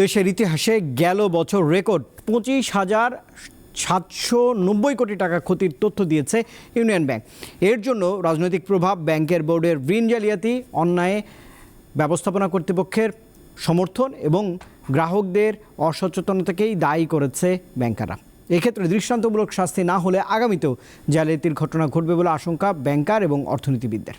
দেশের ইতিহাসে গেল বছর রেকর্ড পঁচিশ হাজার সাতশো নব্বই কোটি টাকা ক্ষতির তথ্য দিয়েছে ইউনিয়ন ব্যাংক। এর জন্য রাজনৈতিক প্রভাব ব্যাংকের বোর্ডের ঋণ জালিয়াতি, অন্যায় ব্যবস্থাপনা কর্তৃপক্ষের সমর্থন এবং গ্রাহকদের অসচেতনতাকেই দায়ী করেছে ব্যাংকাররা। এক্ষেত্রে দৃষ্টান্তমূলক শাস্তি না হলে আগামীতেও জালিয়াতির ঘটনা ঘটবে বলে আশঙ্কা ব্যাংকার এবং অর্থনীতিবিদদের।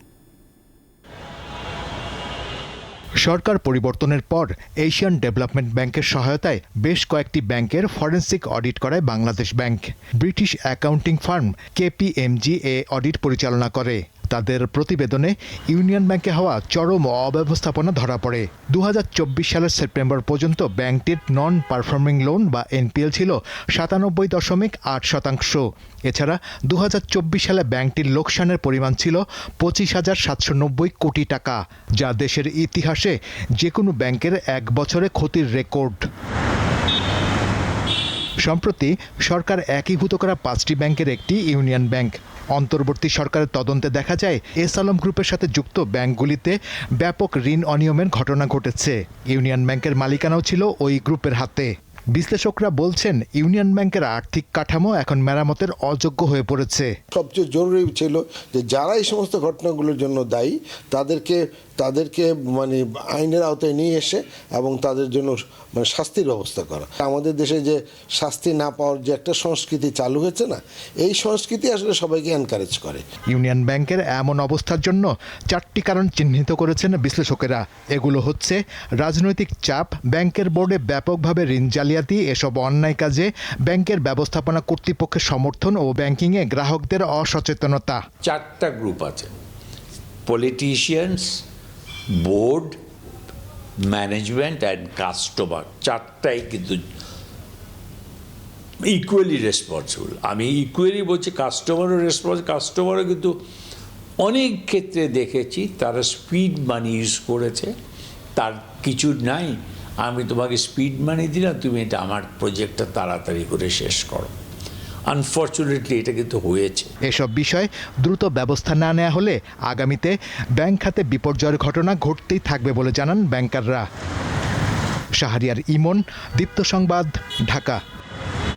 সরকার পরিবর্তনের পর এশিয়ান ডেভেলপমেন্ট ব্যাংকের সহায়তায় বেশ কয়েকটি ব্যাংকের ফরেন্সিক অডিট করায় Bangladesh bank. British accounting firm KPMG এ অডিট পরিচালনা করে। তাদের প্রতিবেদনে ইউনিয়ন ব্যাংকে হওয়া চরম অব্যবস্থাপনা ধরা পড়ে। দু হাজার চব্বিশ সালের সেপ্টেম্বর পর্যন্ত ব্যাংকটির নন পারফর্মিং লোন বা এনপিএল ছিল সাতানব্বই দশমিক আট শতাংশ। এছাড়া দু হাজার চব্বিশ সালে ব্যাংকটির লোকসানের পরিমাণ ছিল পঁচিশ হাজার সাতশো নব্বই কোটি টাকা, যা দেশের ইতিহাসে যে কোনো ব্যাংকের এক বছরে ক্ষতির রেকর্ড। সম্প্রতি সরকার একীভূত করা পাঁচটি ব্যাংকের একটি ইউনিয়ন ব্যাংক। অন্তর্বর্তী সরকারের তদন্তে দেখা যায়, এস আলম গ্রুপের সাথে যুক্ত ব্যাংকগুলিতে ব্যাপক ঋণ অনিয়মের ঘটনা ঘটেছে। ইউনিয়ন ব্যাংকের মালিকানাও ছিল ওই গ্রুপের হাতে। বিশ্লেষকরা বলছেন, ইউনিয়ন ব্যাংকের আর্থিক কাঠামো এখন মেরামতের অযোগ্য হয়ে পড়েছে। সবচেয়ে জরুরি ছিল যে যারা এই সমস্ত ঘটনাগুলোর জন্য দায়ী, তাদেরকে তাদেরকে মানে আইনের আওতায় নিয়ে এসে এবং তাদের জন্য মানে শাস্তির ব্যবস্থা করা। আমাদের দেশে যে শাস্তি না পাওয়ার যে একটা সংস্কৃতি চালু হয়েছে না এই সংস্কৃতি আসলে সবাইকে এনকারেজ করে। ইউনিয়ন ব্যাংকের এমন অবস্থার জন্য চারটি কারণ চিহ্নিত করেছেন বিশ্লেষকেরা। এগুলো হচ্ছে রাজনৈতিক চাপ ব্যাংকের বোর্ডে ব্যাপকভাবে ঋণ জালিয়াতি এসব অন্যায় কাজে ব্যাংকের ব্যবস্থাপনা কর্তৃপক্ষের সমর্থন ও ব্যাংকিংয়ে গ্রাহকদের অসচেতনতা। চারটা গ্রুপ আছে। Politicians board, management and customer চারটাই কিন্তু ইকুয়ালি রেসপন্সিবল আমি ইকুয়ালি বলছি কাস্টমারও রেসপন্স কাস্টমারও কিন্তু অনেক ক্ষেত্রে দেখেছি তারা স্পিড মানি ইউজ করেছে। তার কিছু নাই। আমি তোমাকে স্পিড মানি দিলাম, তুমি এটা আমার প্রজেক্টটা তাড়াতাড়ি করে শেষ করো। আনফর্চুনেটলি এটা কিন্তু হয়েছে। এসব বিষয়ে দ্রুত ব্যবস্থা না নেওয়া হলে আগামীতে ব্যাংক খাতে বিপর্যয়ের ঘটনা ঘটতেই থাকবে বলে জানান ব্যাংকাররা। শাহরিয়ার ইমন, দীপ্ত সংবাদ, ঢাকা।